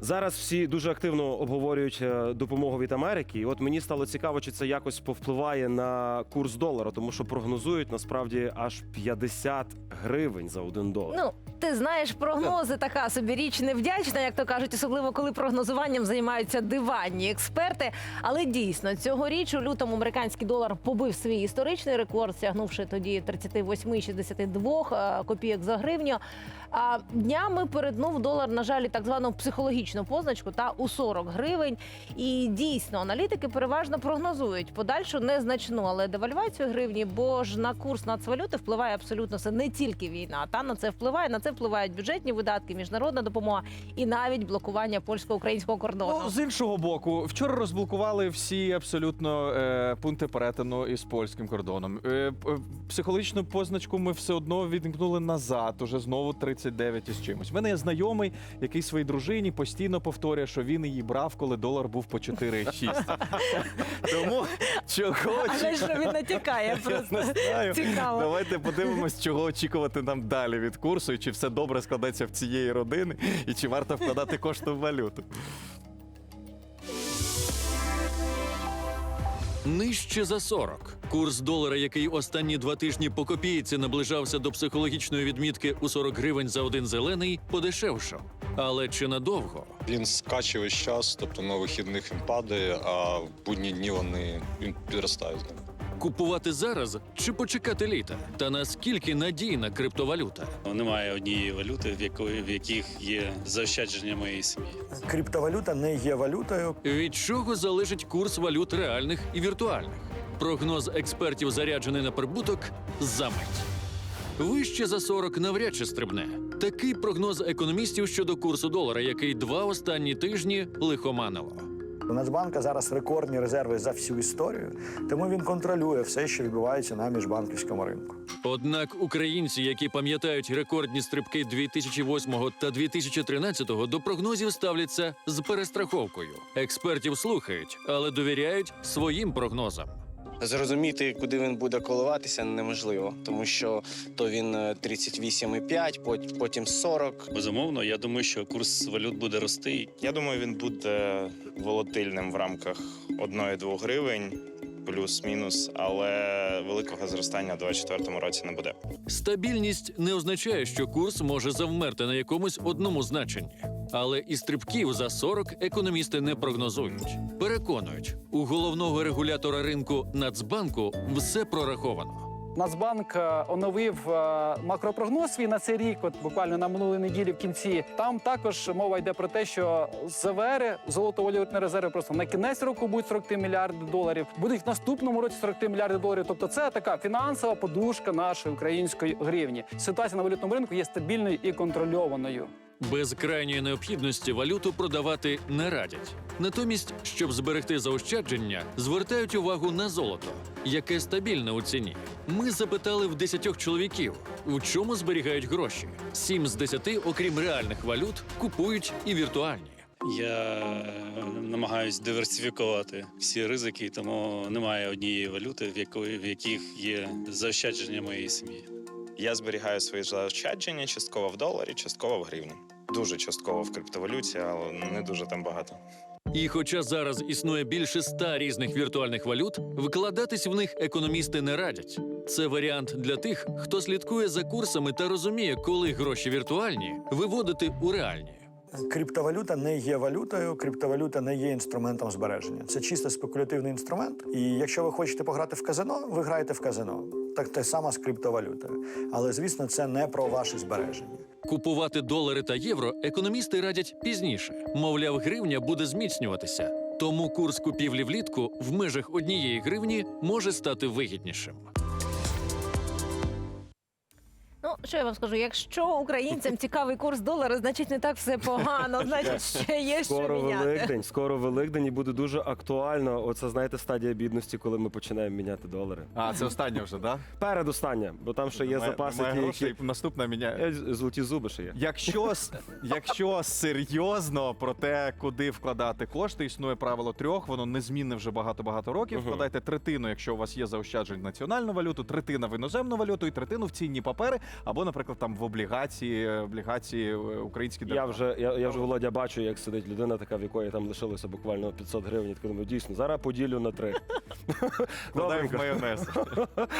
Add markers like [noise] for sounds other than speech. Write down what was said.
Зараз всі дуже активно обговорюють е, допомогу від Америки. І от мені стало цікаво, чи це якось повпливає на курс долара, тому що прогнозують насправді аж 50 гривень за один долар. Ну, ти знаєш, прогнози така собі річ невдячна, як то кажуть, особливо коли прогнозуванням займаються диванні експерти. Але дійсно, цьогоріч у лютому американський долар побив свій історичний рекорд, сягнувши тоді 38,62 е, копійок за гривню. А днями перетнув долар, на жаль, так звану психологічну позначку та у 40 гривень. І дійсно, аналітики переважно прогнозують подальшу незначну, але девальвацію гривні, бо ж на курс нацвалюти впливає абсолютно все не тільки війна. Та на це впливає. На це впливають бюджетні видатки, міжнародна допомога і навіть блокування польсько-українського кордону. Ну, з іншого боку, вчора розблокували всі абсолютно е, пункти перетину із польським кордоном. Е, психологічну позначку ми все одно відімкнули назад, уже знову 39 із чимось. У мене є знайомий, який своїй дружині постійно повторює, що він її брав, коли долар був по 4,6. [laughs] Тому чого Але що він натякає просто знаю. цікаво. Давайте подивимось, чого очікувати нам далі від курсу, і чи все добре складеться в цієї родини, і чи варто вкладати кошти в валюту. Нижче за 40. Курс долара, який останні два тижні по копійці наближався до психологічної відмітки у 40 гривень за один зелений, подешевшав. Але чи надовго? Він скаче весь час, тобто на вихідних він падає, а в будні дні вони він підростає з ним. Купувати зараз чи почекати літа? Та наскільки надійна криптовалюта? Немає однієї валюти, в якої в яких є заощадження моєї сім'ї. Криптовалюта не є валютою. Від чого залежить курс валют реальних і віртуальних? Прогноз експертів заряджений на прибуток за мить. Вище за 40 навряд чи стрибне. Такий прогноз економістів щодо курсу долара, який два останні тижні лихоманило. У Нацбанка зараз рекордні резерви за всю історію, тому він контролює все, що відбувається на міжбанківському ринку. Однак українці, які пам'ятають рекордні стрибки 2008 та 2013 до прогнозів ставляться з перестраховкою. Експертів слухають, але довіряють своїм прогнозам. Зрозуміти, куди він буде коливатися, неможливо, тому що то він е, 38,5, пот- потім 40. Безумовно, я думаю, що курс валют буде рости. Я думаю, він буде волатильним в рамках 1-2 гривень, плюс-мінус, але великого зростання в 2024 році не буде. Стабільність не означає, що курс може завмерти на якомусь одному значенні. Але і стрибків за 40 економісти не прогнозують. Переконують, у головного регулятора ринку Нацбанку все прораховано. Нацбанк е, оновив е, макропрогноз свій на цей рік, от буквально на минулій неділі в кінці. Там також мова йде про те, що ЗВР, золотовалютні резерви, просто на кінець року будуть 43 мільярди доларів. Будуть в наступному році 43 мільярди доларів. Тобто, це така фінансова подушка нашої української гривні. Ситуація на валютному ринку є стабільною і контрольованою. Без крайньої необхідності валюту продавати не радять. Натомість, щоб зберегти заощадження, звертають увагу на золото, яке стабільне у ціні. Ми запитали в десятьох чоловіків, у чому зберігають гроші. Сім з десяти, окрім реальних валют, купують і віртуальні. Я намагаюсь диверсифікувати всі ризики, тому немає однієї валюти, в якої в яких є заощадження моєї сім'ї. Я зберігаю свої заощадження частково в доларі, частково в гривні. Дуже частково в криптовалюті, але не дуже там багато. І хоча зараз існує більше ста різних віртуальних валют, вкладатись в них економісти не радять. Це варіант для тих, хто слідкує за курсами та розуміє, коли гроші віртуальні виводити у реальні. Криптовалюта не є валютою, криптовалюта не є інструментом збереження. Це чисто спекулятивний інструмент. І якщо ви хочете пограти в казино, ви граєте в казино. Так те саме з криптовалютою. Але звісно, це не про ваші збереження. Купувати долари та євро економісти радять пізніше. Мовляв, гривня буде зміцнюватися. Тому курс купівлі влітку в межах однієї гривні може стати вигіднішим. Що я вам скажу? Якщо українцям цікавий курс долара, значить не так все погано, [laughs] значить ще є що Скоро міняти. Великдень, скоро Великдень і буде дуже актуально. Оце знаєте стадія бідності, коли ми починаємо міняти долари. А, це останнє вже, так? Передостання, бо там ще є запаси, Немає ті, грошей, які наступна міняє. Е, золоті зуби ще є. Якщо, с- [laughs] якщо серйозно про те, куди вкладати кошти, існує правило трьох, воно незмінне вже багато-багато років. Мгм. Вкладайте третину, якщо у вас є заощаджень в національну валюту, третина в іноземну валюту і третину в цінні папери. Або, наприклад, там в облігації, облігації українські держави. Я вже я, я вже Володя бачу, як сидить людина, така в якої там лишилося буквально 500 гривень. Я такий думаю, дійсно, зараз поділю на три. Вкладаю в Добренько. майонез. [laughs]